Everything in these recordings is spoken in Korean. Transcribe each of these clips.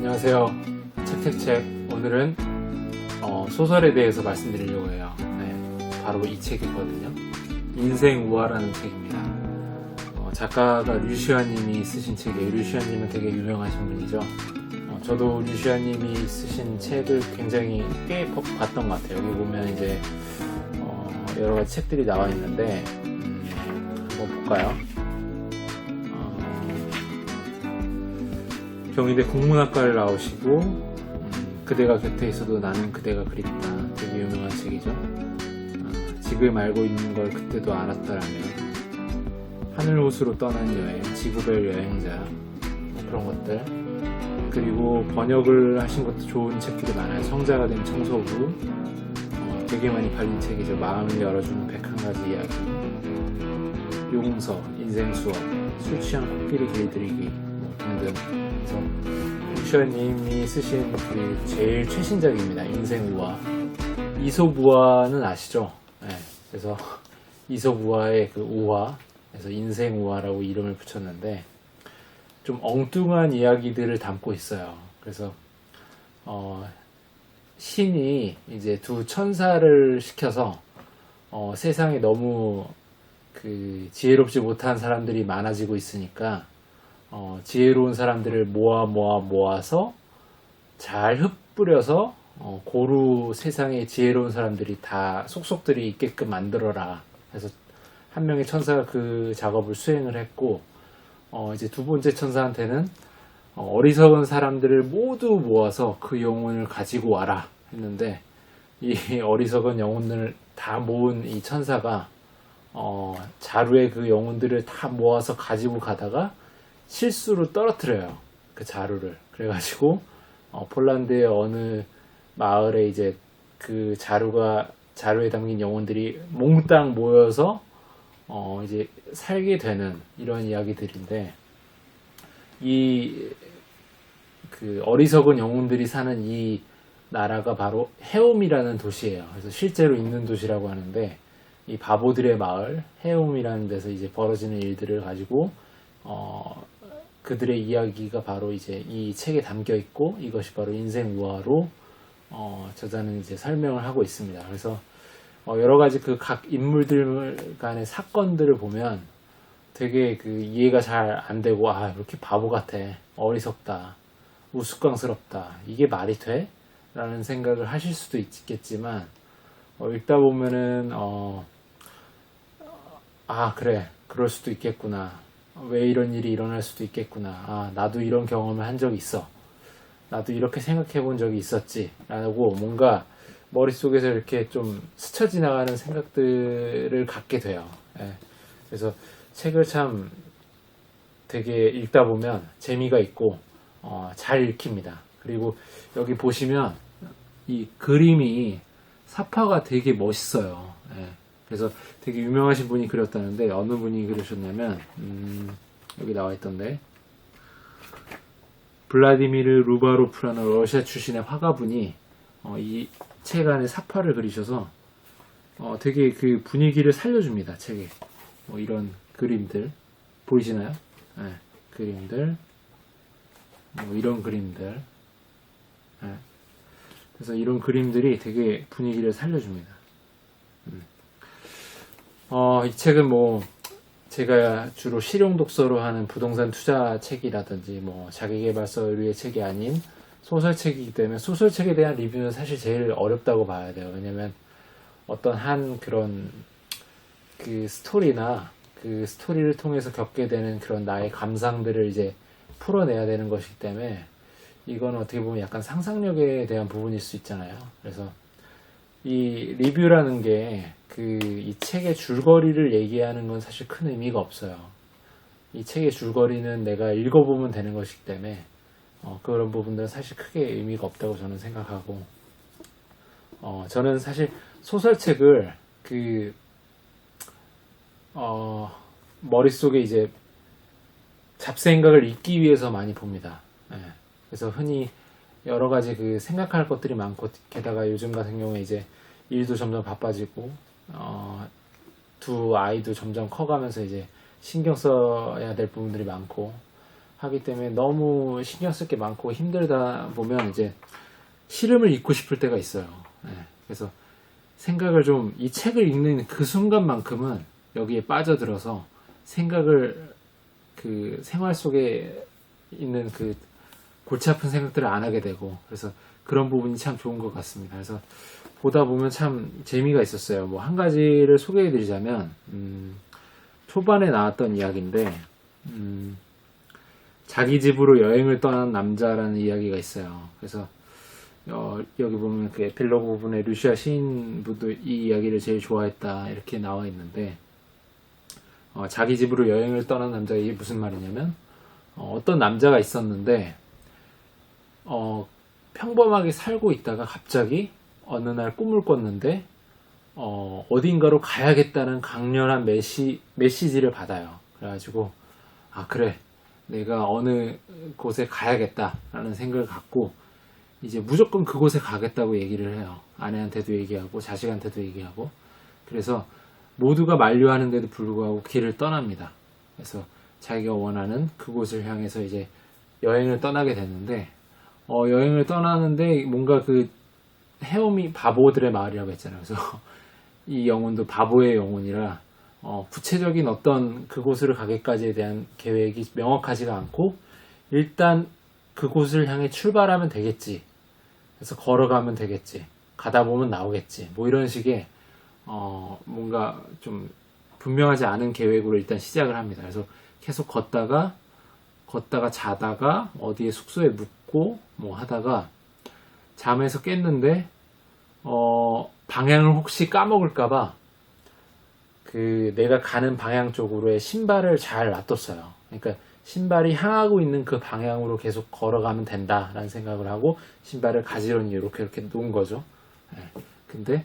안녕하세요. 책책책. 오늘은 어, 소설에 대해서 말씀드리려고 해요. 네, 바로 이 책이거든요. 인생 우화라는 책입니다. 어, 작가가 류시아님이 쓰신 책이에요. 류시아님은 되게 유명하신 분이죠. 어, 저도 류시아님이 쓰신 책을 굉장히 꽤 버- 봤던 것 같아요. 여기 보면 이제 어, 여러 가지 책들이 나와 있는데 음, 한번 볼까요? 경희대 국문학과를 나오시고 음, 그대가 곁에 있어도 나는 그대가 그립다. 되게 유명한 책이죠. 어, 지금 알고 있는 걸 그때도 알았다라면 하늘 호수로 떠난 여행 지구별 여행자 뭐 그런 것들. 그리고 번역을 하신 것도 좋은 책들이 많아요. 성자가 된 청소부. 어, 되게 많이 팔린 책이죠. 마음을 열어주는 101가지 이야기. 용서 인생 수업. 술 취한 코끼리 길들이기 뭐 등등 그래서 루시아님이 쓰신 그 제일 최신작입니다. 인생 우화. 이솝 우화는 아시죠? 네, 그래서 이솝 우화의 그 우화, 그래서 인생 우화라고 이름을 붙였는데 좀 엉뚱한 이야기들을 담고 있어요. 그래서 어, 신이 이제 두 천사를 시켜서 어, 세상에 너무 그 지혜롭지 못한 사람들이 많아지고 있으니까 어, 지혜로운 사람들을 모아 모아 모아서 잘 흩뿌려서 어, 고루 세상에 지혜로운 사람들이 다 속속들이 있게끔 만들어라. 그래서 한 명의 천사가 그 작업을 수행을 했고 어, 이제 두 번째 천사한테는 어, 어리석은 사람들을 모두 모아서 그 영혼을 가지고 와라 했는데 이 어리석은 영혼을 다 모은 이 천사가 어, 자루에 그 영혼들을 다 모아서 가지고 가다가 실수로 떨어뜨려요. 그 자루를. 그래가지고, 어, 폴란드의 어느 마을에 이제 그 자루가, 자루에 담긴 영혼들이 몽땅 모여서, 어, 이제 살게 되는 이런 이야기들인데, 이, 그 어리석은 영혼들이 사는 이 나라가 바로 해옴이라는 도시예요. 그래서 실제로 있는 도시라고 하는데, 이 바보들의 마을, 해옴이라는 데서 이제 벌어지는 일들을 가지고, 어, 그들의 이야기가 바로 이제 이 책에 담겨 있고 이것이 바로 인생 우화로 어, 저자는 이제 설명을 하고 있습니다. 그래서 어, 여러 가지 그 각 인물들 간의 사건들을 보면 되게 그 이해가 잘 안 되고 아 이렇게 바보 같아. 어리석다. 우스꽝스럽다. 이게 말이 돼? 라는 생각을 하실 수도 있겠지만 어, 읽다 보면은 어, 아 그래. 그럴 수도 있겠구나 왜 이런 일이 일어날 수도 있겠구나. 아, 나도 이런 경험을 한 적이 있어. 나도 이렇게 생각해 본 적이 있었지. 라고 뭔가 머릿속에서 이렇게 좀 스쳐 지나가는 생각들을 갖게 돼요. 예. 그래서 책을 참 되게 읽다 보면 재미가 있고, 어, 잘 읽힙니다. 그리고 여기 보시면 이 그림이 사파가 되게 멋있어요. 예. 그래서 되게 유명하신 분이 그렸다는데 어느 분이 그러셨냐면 음, 여기 나와 있던데 블라디미르 루바로프라는 러시아 출신의 화가분이 어, 이책 안에 사파를 그리셔서 어, 되게 그 분위기를 살려줍니다 책에 뭐 이런 그림들 보이시나요? 네, 그림들 뭐 이런 그림들 네. 그래서 이런 그림들이 되게 분위기를 살려줍니다. 어, 이 책은 뭐, 제가 주로 실용 독서로 하는 부동산 투자 책이라든지, 뭐, 자기계발서 의뢰의 책이 아닌 소설책이기 때문에 소설책에 대한 리뷰는 사실 제일 어렵다고 봐야 돼요. 왜냐면 어떤 한 그런 그 스토리나 그 스토리를 통해서 겪게 되는 그런 나의 감상들을 이제 풀어내야 되는 것이기 때문에 이건 어떻게 보면 약간 상상력에 대한 부분일 수 있잖아요. 그래서 이 리뷰라는 게 그 이 책의 줄거리를 얘기하는 건 사실 큰 의미가 없어요. 이 책의 줄거리는 내가 읽어보면 되는 것이기 때문에 어, 그런 부분들은 사실 크게 의미가 없다고 저는 생각하고 어, 저는 사실 소설책을 그 어, 머릿속에 이제 잡생각을 잊기 위해서 많이 봅니다. 예. 그래서 흔히 여러 가지 그 생각할 것들이 많고 게다가 요즘 같은 경우에 이제 일도 점점 바빠지고 어, 두 아이도 점점 커가면서 이제 신경 써야 될 부분들이 많고 하기 때문에 너무 신경 쓸 게 많고 힘들다 보면 이제 시름을 읽고 싶을 때가 있어요. 예, 그래서 생각을 좀 이 책을 읽는 그 순간만큼은 여기에 빠져들어서 생각을 그 생활 속에 있는 그 골치 아픈 생각들을 안 하게 되고 그래서 그런 부분이 참 좋은 것 같습니다. 그래서 보다 보면 참 재미가 있었어요. 뭐 한 가지를 소개해 드리자면 음, 초반에 나왔던 이야기인데 음, 자기 집으로 여행을 떠난 남자라는 이야기가 있어요. 그래서 어, 여기 보면 그 에필로그 부분에 루시아 시인분도 이 이야기를 제일 좋아했다 이렇게 나와 있는데 어, 자기 집으로 여행을 떠난 남자 이게 무슨 말이냐면 어, 떤 남자가 있었는데 어, 평범하게 살고 있다가 갑자기 어느 날 꿈을 꿨는데 어, 어딘가로 가야겠다는 강렬한 메시, 메시지를 받아요. 그래가지고 아 그래 내가 어느 곳에 가야겠다라는 생각을 갖고 이제 무조건 그곳에 가겠다고 얘기를 해요. 아내한테도 얘기하고 자식한테도 얘기하고 그래서 모두가 만류하는데도 불구하고 길을 떠납니다. 그래서 자기가 원하는 그곳을 향해서 이제 여행을 떠나게 됐는데 어, 여행을 떠나는데 뭔가 그 헤엄이 바보들의 마을이라고 했잖아요. 그래서 이 영혼도 바보의 영혼이라 어, 구체적인 어떤 그곳으로 가기까지에 대한 계획이 명확하지가 않고 일단 그곳을 향해 출발하면 되겠지. 그래서 걸어가면 되겠지. 가다 보면 나오겠지. 뭐 이런 식의 어, 뭔가 좀 분명하지 않은 계획으로 일단 시작을 합니다. 그래서 계속 걷다가 걷다가 자다가 어디에 숙소에 묵 고 뭐 하다가 잠에서 깼는데 어, 방향을 혹시 까먹을까봐 그 내가 가는 방향 쪽으로의 신발을 잘 놔뒀어요. 그러니까 신발이 향하고 있는 그 방향으로 계속 걸어가면 된다라는 생각을 하고 신발을 가지런히 이렇게 이렇게 놓은 거죠. 예. 근데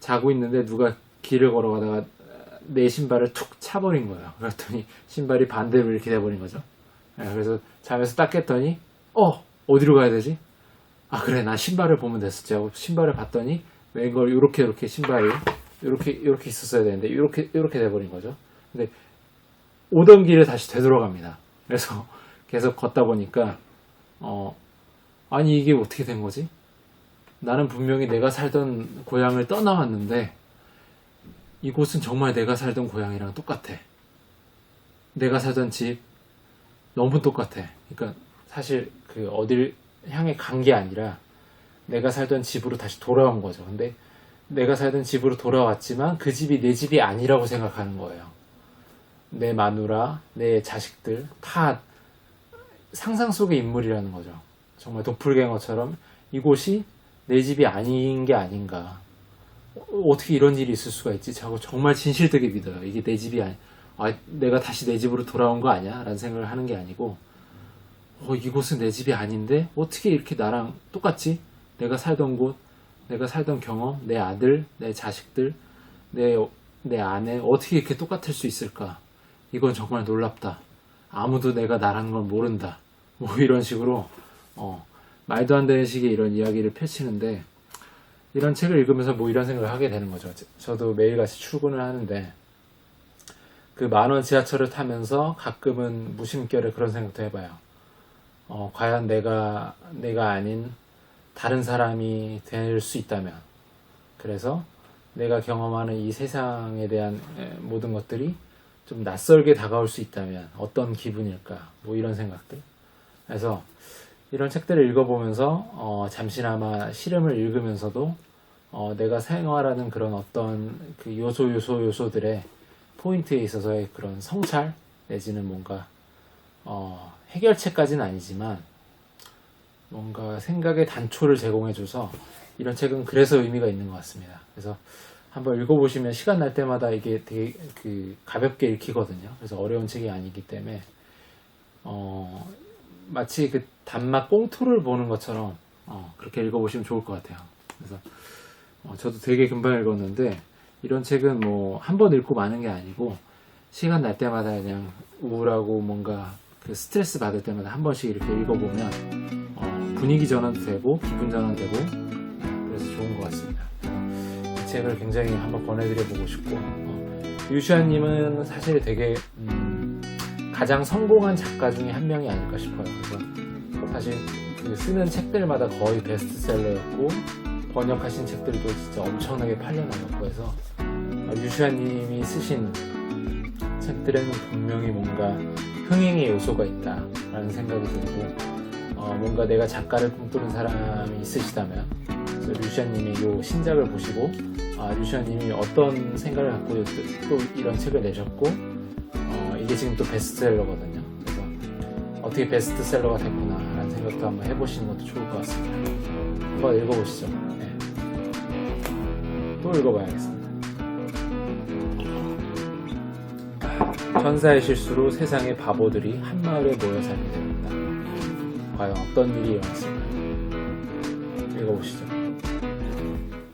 자고 있는데 누가 길을 걸어가다가 내 신발을 툭 차버린 거예요. 그랬더니 신발이 반대로 이렇게 돼버린 거죠. 예, 그래서 잠에서 딱 깼더니 어 어디로 가야 되지? 아 그래 나 신발을 보면 됐었지 하고 신발을 봤더니 웬걸 이렇게 이렇게 신발이 이렇게 이렇게 있었어야 되는데 이렇게 이렇게 돼버린 거죠. 근데 오던 길에 다시 되돌아갑니다. 그래서 계속 걷다 보니까 어 아니 이게 어떻게 된 거지? 나는 분명히 내가 살던 고향을 떠나왔는데 이곳은 정말 내가 살던 고향이랑 똑같아. 내가 살던 집 너무 똑같아. 그러니까 사실 그 어딜 향해 간 게 아니라 내가 살던 집으로 다시 돌아온 거죠. 근데 내가 살던 집으로 돌아왔지만 그 집이 내 집이 아니라고 생각하는 거예요. 내 마누라, 내 자식들 다 상상 속의 인물이라는 거죠. 정말 도플갱어처럼 이곳이 내 집이 아닌 게 아닌가. 어, 어떻게 이런 일이 있을 수가 있지? 자고 정말 진실되게 믿어요. 이게 내 집이 아니, 아, 내가 다시 내 집으로 돌아온 거 아니야? 라는 생각을 하는 게 아니고, 어, 이곳은 내 집이 아닌데? 어떻게 이렇게 나랑 똑같지? 내가 살던 곳, 내가 살던 경험, 내 아들, 내 자식들, 내, 내 아내, 어떻게 이렇게 똑같을 수 있을까? 이건 정말 놀랍다. 아무도 내가 나라는 걸 모른다. 뭐 이런 식으로, 어, 말도 안 되는 식의 이런 이야기를 펼치는데, 이런 책을 읽으면서 뭐 이런 생각을 하게 되는 거죠. 저도 매일같이 출근을 하는데, 그 만원 지하철을 타면서 가끔은 무심결에 그런 생각도 해봐요. 어, 과연 내가, 내가 아닌 다른 사람이 될 수 있다면, 그래서 내가 경험하는 이 세상에 대한 에, 모든 것들이 좀 낯설게 다가올 수 있다면 어떤 기분일까? 뭐 이런 생각들. 그래서 이런 책들을 읽어보면서 어, 잠시나마 시름을 읽으면서도 어, 내가 생활하는 그런 어떤 그 요소 요소 요소들의 포인트에 있어서의 그런 성찰 내지는 뭔가 어, 해결책까지는 아니지만 뭔가 생각의 단초를 제공해줘서 이런 책은 그래서 의미가 있는 것 같습니다. 그래서 한번 읽어보시면 시간 날 때마다 이게 되게 그 가볍게 읽히거든요. 그래서 어려운 책이 아니기 때문에 어, 마치 그 단맛 꽁투를 보는 것처럼 어, 그렇게 읽어보시면 좋을 것 같아요. 그래서 어, 저도 되게 금방 읽었는데 이런 책은 뭐 한 번 읽고 마는 게 아니고 시간 날 때마다 그냥 우울하고 뭔가 그 스트레스 받을 때마다 한 번씩 이렇게 읽어보면 어, 분위기 전환도 되고 기분 전환도 되고 그래서 좋은 것 같습니다. 이 책을 굉장히 한번 권해드려 보고 싶고 어, 유시아님은 사실 되게 음, 가장 성공한 작가 중에 한 명이 아닐까 싶어요. 그래서 사실 그 쓰는 책들마다 거의 베스트셀러였고 번역하신 책들도 진짜 엄청나게 팔려나갔고 해서 어, 유시아님이 쓰신 책들에는 분명히 뭔가 흥행의 요소가 있다라는 생각이 들고 어, 뭔가 내가 작가를 꿈꾸는 사람이 있으시다면 류시아님이 이 신작을 보시고 아, 류시아님이 어떤 생각을 갖고 또, 또 이런 책을 내셨고 어, 이게 지금 또 베스트셀러거든요. 그래서 어떻게 베스트셀러가 됐구나라는 생각도 한번 해보시는 것도 좋을 것 같습니다. 한번 읽어보시죠. 네. 또 읽어봐야겠습니다. 천사의 실수로 세상의 바보들이 한 마을에 모여 살게 됩니다. 과연 어떤 일이 일어났을까요? 읽어보시죠.